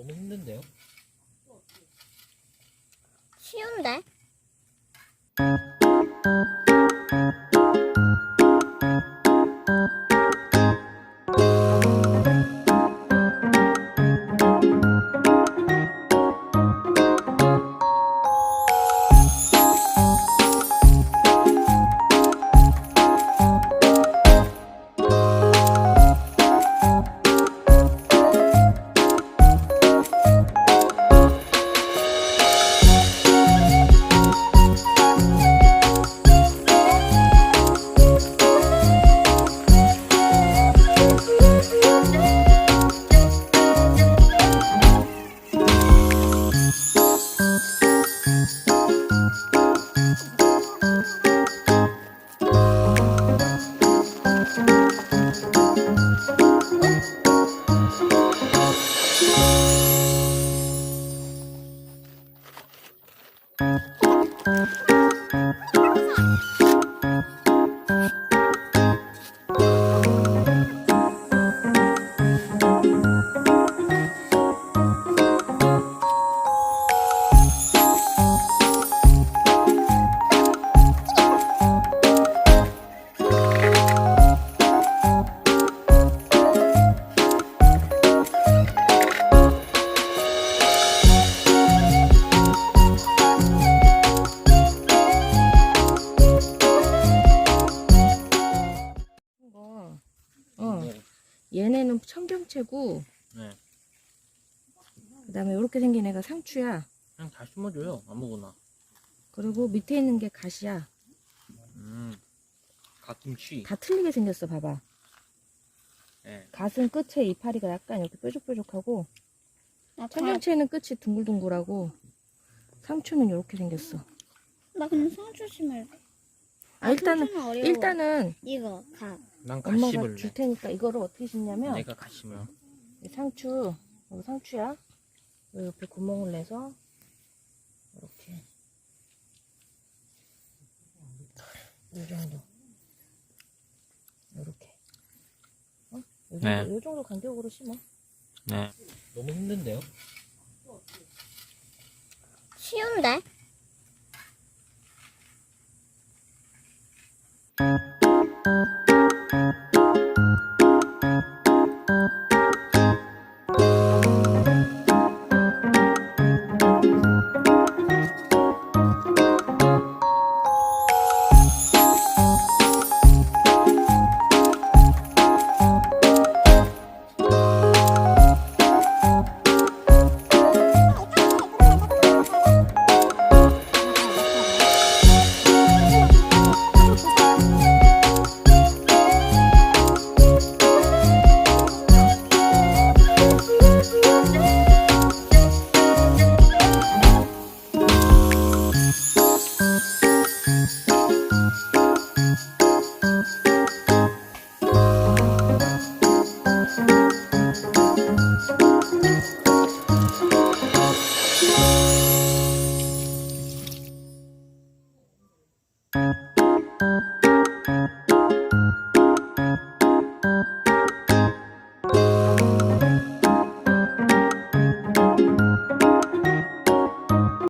너무 힘든데요? 쉬운데? 거. 어. 네. 얘네는 청경채고 네. 그 다음에 이렇게 생긴 애가 상추야. 그냥 다 심어줘요. 아무거나. 그리고 밑에 있는 게 갓이야. 음. 갓김치. 다 틀리게 생겼어. 봐봐. 네. 갓은 끝에 이파리가 약간 이렇게 뾰족뾰족하고 나, 다, 청경채는 끝이 둥글둥글하고 상추는 이렇게 생겼어. 나 그냥 상추 심을래. 아 일단은 어려워. 일단은 이거 가. 난갓 엄마가 심을래. 줄 테니까 이거를 어떻게 심냐면 내가. 이 상추 이거 상추야. 요 옆에 구멍을 내서 이렇게 이 정도 이렇게 어? 요 정도, 네. 요 정도 간격으로 심어. 네. 너무 힘든데요? 쉬운데? Thank you.